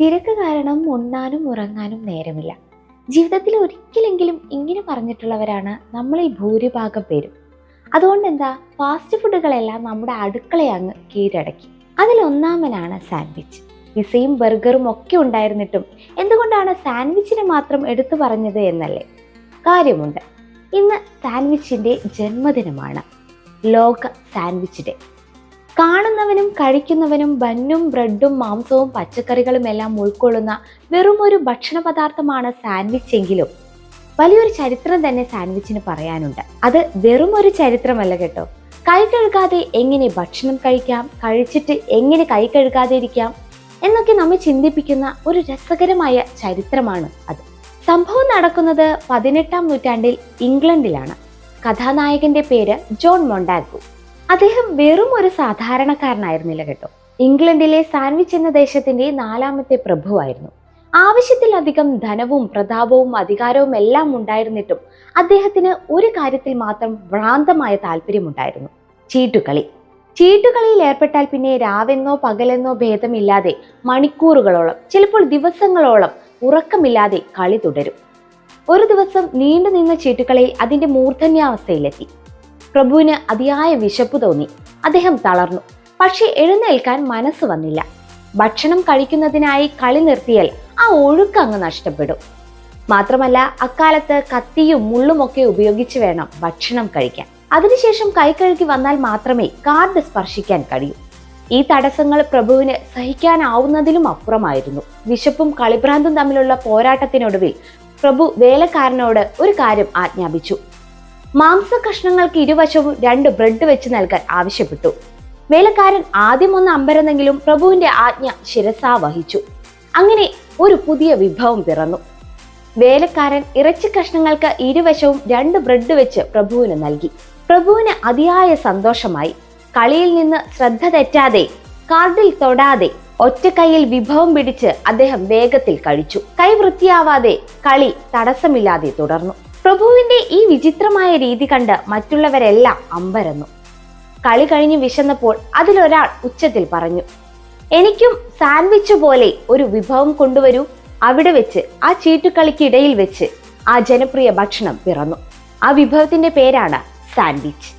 തിരക്ക് കാരണം ഉണ്ണാനും ഉറങ്ങാനും നേരമില്ല. ജീവിതത്തിൽ ഒരിക്കലെങ്കിലും ഇങ്ങനെ പറഞ്ഞിട്ടുള്ളവരാണ് നമ്മളിൽ ഭൂരിഭാഗം പേരും. അതുകൊണ്ട് എന്താ ഫാസ്റ്റ് ഫുഡുകളെല്ലാം നമ്മുടെ അടുക്കളയെ അങ്ങ് കീഴടക്കി. അതിലൊന്നാമനാണ് സാൻഡ്വിച്ച് പിസയും ബർഗറും ഒക്കെ ഉണ്ടായിരുന്നിട്ടും എന്തുകൊണ്ടാണ് സാൻഡ്വിച്ചിനെ മാത്രം എടുത്തു പറഞ്ഞത് എന്നല്ലേ? കാര്യമുണ്ട്. ഇന്ന് സാൻഡ്വിച്ചിന്റെ ജന്മദിനമാണ്. ലോക സാൻഡ്വിച്ച് ഡേ കാണുന്നവനും കഴിക്കുന്നവനും ബന്നും ബ്രെഡും മാംസവും പച്ചക്കറികളും എല്ലാം ഉൾക്കൊള്ളുന്ന വെറും ഒരു ഭക്ഷണ പദാർത്ഥമാണ് സാൻഡ്വിച്ച് എങ്കിലും. വലിയൊരു ചരിത്രം തന്നെ സാൻഡ്വിച്ചിന് പറയാനുണ്ട്. അത് വെറും ഒരു ചരിത്രമല്ല കേട്ടോ. കൈ കഴുകാതെ എങ്ങനെ ഭക്ഷണം കഴിക്കാം കഴിച്ചിട്ട് എങ്ങനെ കൈ കഴുകാതെ ഇരിക്കാം എന്നൊക്കെ നമ്മെ ചിന്തിപ്പിക്കുന്ന ഒരു രസകരമായ ചരിത്രമാണ് അത്. സംഭവം നടക്കുന്നത് പതിനെട്ടാം നൂറ്റാണ്ടിൽ ഇംഗ്ലണ്ടിലാണ്. കഥാനായകന്റെ പേര് ജോൺ മൊണ്ടാഗു. അദ്ദേഹം വെറും ഒരു സാധാരണക്കാരനായിരുന്നില്ല കേട്ടോ. ഇംഗ്ലണ്ടിലെ സാൻവിച്ച് എന്ന ദേശത്തിന്റെ നാലാമത്തെ പ്രഭുവായിരുന്നു. ആവശ്യത്തിലധികം ധനവും പ്രതാപവും അധികാരവും എല്ലാം ഉണ്ടായിരുന്നിട്ടും അദ്ദേഹത്തിന് ഒരു കാര്യത്തിൽ മാത്രം ഭ്രാന്തമായ താല്പര്യമുണ്ടായിരുന്നു. ചീട്ടുകളി. ചീട്ടുകളിയിൽ ഏർപ്പെട്ടാൽ പിന്നെ രാവെന്നോ പകലെന്നോ ഭേദമില്ലാതെ മണിക്കൂറുകളോളം ചിലപ്പോൾ ദിവസങ്ങളോളം ഉറക്കമില്ലാതെ കളി തുടരും. ഒരു ദിവസം നീണ്ടു നിന്ന ചീട്ടുകളിയിൽ അതിന്റെ മൂർധന്യാവസ്ഥയിലെത്തി. പ്രഭുവിന് അതിയായ വിശപ്പ് തോന്നി. അദ്ദേഹം തളർന്നു. പക്ഷെ എഴുന്നേൽക്കാൻ മനസ്സ് വന്നില്ല. ഭക്ഷണം കഴിക്കുന്നതിനായി കളി നിർത്തിയാൽ ആ ഒഴുക്ക് അങ്ങ് നഷ്ടപ്പെടും. മാത്രമല്ല അക്കാലത്ത് കത്തിയും മുള്ളുമൊക്കെ ഉപയോഗിച്ച് വേണം ഭക്ഷണം കഴിക്കാൻ. അതിനുശേഷം കൈ കഴുകി വന്നാൽ മാത്രമേ കാർഡ് സ്പർശിക്കാൻ കഴിയൂ. ഈ തടസ്സങ്ങൾ പ്രഭുവിന് സഹിക്കാനാവുന്നതിലും അപ്പുറമായിരുന്നു. വിശപ്പും കളിഭ്രാന്തും തമ്മിലുള്ള പോരാട്ടത്തിനൊടുവിൽ പ്രഭു വേലക്കാരനോട് ഒരു കാര്യം ആജ്ഞാപിച്ചു. മാംസ കഷ്ണങ്ങൾക്ക് ഇരുവശവും രണ്ട് ബ്രെഡ് വെച്ച് നൽകാൻ ആവശ്യപ്പെട്ടു. വേലക്കാരൻ ആദ്യം ഒന്ന് അമ്പരന്നെങ്കിലും പ്രഭുവിന്റെ ആജ്ഞ ശിരസാ വഹിച്ചു. അങ്ങനെ ഒരു പുതിയ വിഭവം പിറന്നു. വേലക്കാരൻ ഇറച്ചി കഷ്ണങ്ങൾക്ക് ഇരുവശവും രണ്ട് ബ്രെഡ് വെച്ച് പ്രഭുവിന് നൽകി. പ്രഭുവിന് അതിയായ സന്തോഷമായി. കളിയിൽ നിന്ന് ശ്രദ്ധ തെറ്റാതെ കാർഡിൽ തൊടാതെ ഒറ്റ കൈയിൽ വിഭവം പിടിച്ച് അദ്ദേഹം വേഗത്തിൽ കഴിച്ചു. കൈ വൃത്തിയാവാതെ കളി തടസ്സമില്ലാതെ തുടർന്നു. പ്രഭുവിന്റെ ഈ വിചിത്രമായ രീതി കണ്ട് മറ്റുള്ളവരെല്ലാം അമ്പരന്നു. കളി കഴിഞ്ഞ് വിശന്നപ്പോൾ അതിലൊരാൾ ഉച്ചത്തിൽ പറഞ്ഞു എനിക്കും സാൻഡ്വിച്ച് പോലെ ഒരു വിഭവം കൊണ്ടുവരൂ. അവിടെ വെച്ച് ആ ചീട്ടുകളിക്കിടയിൽ വെച്ച് ആ ജനപ്രിയ ഭക്ഷണം പിറന്നു. ആ വിഭവത്തിന്റെ പേരാണ് സാൻഡ്വിച്ച്.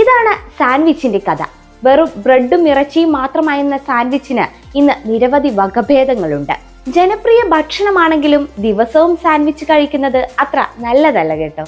ഇതാണ് സാൻഡ്വിച്ചിന്റെ കഥ. വെറും ബ്രെഡും ഇറച്ചിയും മാത്രമായിരുന്ന സാൻഡ്വിച്ചിന് ഇന്ന് നിരവധി വകഭേദങ്ങളുണ്ട്. ജനപ്രിയ ഭക്ഷണമാണെങ്കിലും ദിവസവും സാൻഡ്വിച്ച് കഴിക്കുന്നത് അത്ര നല്ലതല്ല കേട്ടോ.